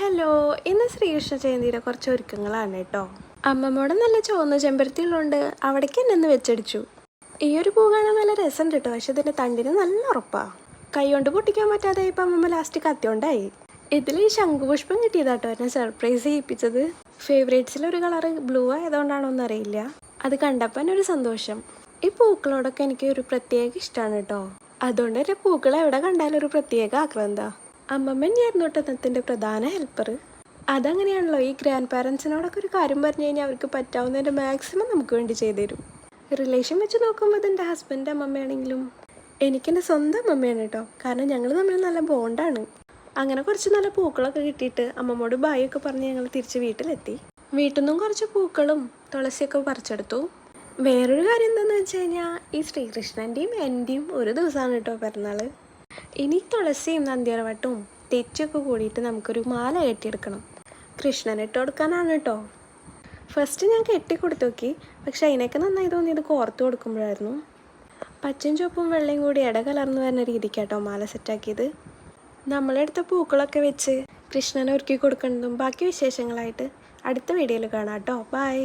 Hello ഇന്ന് ശ്രീകൃഷ്ണ ജയന്തിയുടെ കുറച്ച് ഒരുക്കങ്ങളാണ് കേട്ടോ. അമ്മമ്മോടെ നല്ല ചുവന്ന ചെമ്പരത്തി അവിടേക്ക് എന്നെ ഒന്ന് വെച്ചടിച്ചു. ഈ ഒരു പൂ കാണാൻ നല്ല രസമുണ്ട് കേട്ടോ പക്ഷെ ഇതിന്റെ തണ്ടിന് നല്ല ഉറപ്പാ. കൈകൊണ്ട് പൊട്ടിക്കാൻ പറ്റാതെ ഇപ്പം അമ്മമ്മ ലാസ്റ്റ് കത്തിയോണ്ടായി. ഇതിൽ ഈ ശംഖുപുഷ്പം കിട്ടിയതാട്ടോ എന്നെ സർപ്രൈസ് ചെയ്യിപ്പിച്ചത്. ഫേവറേറ്റ്സിലെ ഒരു കളർ ബ്ലൂ ആയതുകൊണ്ടാണോ എന്നറിയില്ല അത് കണ്ടപ്പോൾ ഒരു സന്തോഷം. ഈ പൂക്കളോടൊക്കെ എനിക്ക് ഒരു പ്രത്യേക ഇഷ്ടമാണ് കേട്ടോ. അതുകൊണ്ട് തന്നെ പൂക്കൾ എവിടെ കണ്ടാലും ഒരു പ്രത്യേക ആഗ്രഹം അമ്മമ്മ തന്നെയായിരുന്നു കേട്ടോ പ്രധാന ഹെൽപ്പർ അതങ്ങനെയാണല്ലോ ഈ ഗ്രാൻഡ് പാരൻസിനോടൊക്കെ ഒരു കാര്യം പറഞ്ഞു കഴിഞ്ഞാൽ അവർക്ക് പറ്റാവുന്നതിന്റെ മാക്സിമം നമുക്ക് വേണ്ടി ചെയ്തു തരും റിലേഷൻ വെച്ച് നോക്കുമ്പോൾ ഇതെന്റെ ഹസ്ബൻഡ് അമ്മമ്മയാണെങ്കിലും എനിക്കെന്റെ സ്വന്തം അമ്മയാണ് കേട്ടോ കാരണം ഞങ്ങൾ തമ്മിൽ നല്ല ബോണ്ടാണ് അങ്ങനെ കുറച്ച് നല്ല പൂക്കളൊക്കെ കിട്ടിയിട്ട് അമ്മമ്മോട് ബായൊക്കെ പറഞ്ഞ് ഞങ്ങൾ തിരിച്ച് വീട്ടിലെത്തി. വീട്ടിൽ നിന്നും കുറച്ച് പൂക്കളും തുളസിയൊക്കെ പറിച്ചെടുത്തു. വേറൊരു കാര്യം എന്താണെന്ന് വെച്ച് കഴിഞ്ഞാൽ ഈ ശ്രീകൃഷ്ണന്റെയും എന്റെയും ഒരു ദിവസമാണ് കേട്ടോ പിറന്നാൾ ഇനി തുളസിയും നന്ദിയറവട്ടും തെച്ചൊക്കെ കൂടിയിട്ട് നമുക്കൊരു മാല കെട്ടിയെടുക്കണം. കൃഷ്ണൻ ഇട്ട് കൊടുക്കാനാണ് കേട്ടോ ഫസ്റ്റ് ഞാൻ കെട്ടി കൊടുത്തു നോക്കി. പക്ഷെ അതിനൊക്കെ നന്നായി തോന്നിയത് കോർത്ത് കൊടുക്കുമ്പോഴായിരുന്നു. പച്ചയും ചുവപ്പും വെള്ളയും കൂടി ഇട കലർന്നു വരുന്ന രീതിക്കാട്ടോ മാല സെറ്റാക്കിയത് നമ്മളെടുത്ത പൂക്കളൊക്കെ വെച്ച് കൃഷ്ണനെ ഒരുക്കി കൊടുക്കുന്നതും ബാക്കി വിശേഷങ്ങളായിട്ട് അടുത്ത വീഡിയോയിൽ കാണാം കേട്ടോ ബൈ